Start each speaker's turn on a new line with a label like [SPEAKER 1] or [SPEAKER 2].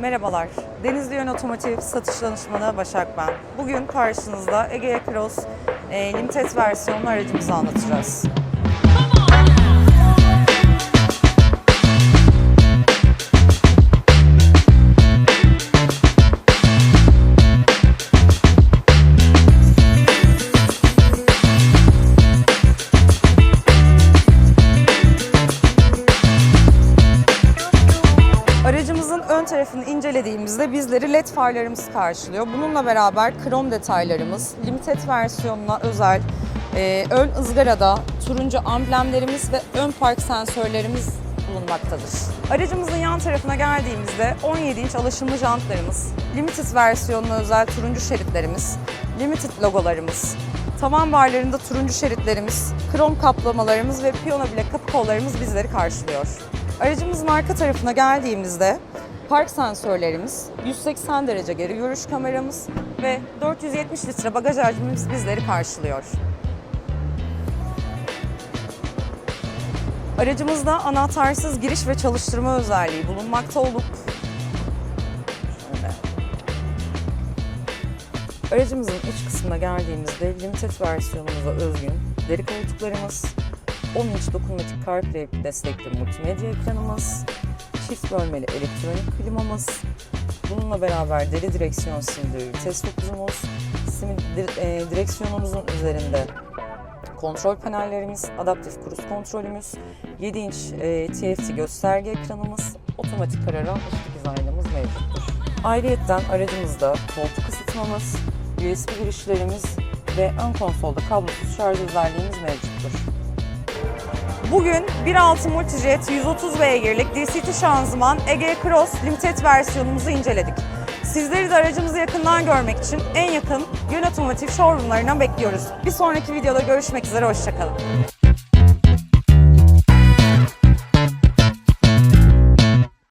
[SPEAKER 1] Merhabalar, Denizli Yön Otomotiv Satış Danışmanı Başak ben. Bugün karşınızda Egea Cross e, Limited versiyonlu aracımızı anlatacağız. Aracımızın ön tarafını incelediğimizde bizleri led farlarımız karşılıyor. Bununla beraber krom detaylarımız, limited versiyonuna özel e, ön ızgarada turuncu amblemlerimiz ve ön park sensörlerimiz bulunmaktadır. Aracımızın yan tarafına geldiğimizde 17 inç alaşımlı jantlarımız, limited versiyonuna özel turuncu şeritlerimiz, limited logolarımız, tavan barlarında turuncu şeritlerimiz, krom kaplamalarımız ve piyano bile kapı kollarımız bizleri karşılıyor. Aracımızın arka tarafına geldiğimizde park sensörlerimiz, 180 derece geri görüş kameramız ve 470 litre bagaj hacmimiz bizleri karşılıyor. Aracımızda anahtarsız giriş ve çalıştırma özelliği bulunmakta olup. Aracımızın iç kısmına geldiğimizde limited versiyonumuza özgün deri koltuklarımız, 10 inç dokunmatik CarPlay destekli multimedya ekranımız, çift bölmeli elektronik klimamız, bununla beraber deri direksiyon sindirici vites di- e, direksiyonumuzun üzerinde kontrol panellerimiz, adaptif kruz kontrolümüz, 7 inç e, TFT gösterge ekranımız, otomatik kararan ışık dizaynımız mevcuttur. Ayrıyeten aracımızda koltuk ısıtmamız, USB girişlerimiz ve ön konsolda kablosuz şarj özelliğimiz mevcuttur. Bugün 1.6 Multijet 130 beygirlik DCT şanzıman Egea Cross Limited versiyonumuzu inceledik. Sizleri de aracımızı yakından görmek için en yakın Yön Otomotiv showroomlarına bekliyoruz. Bir sonraki videoda görüşmek üzere, hoşçakalın.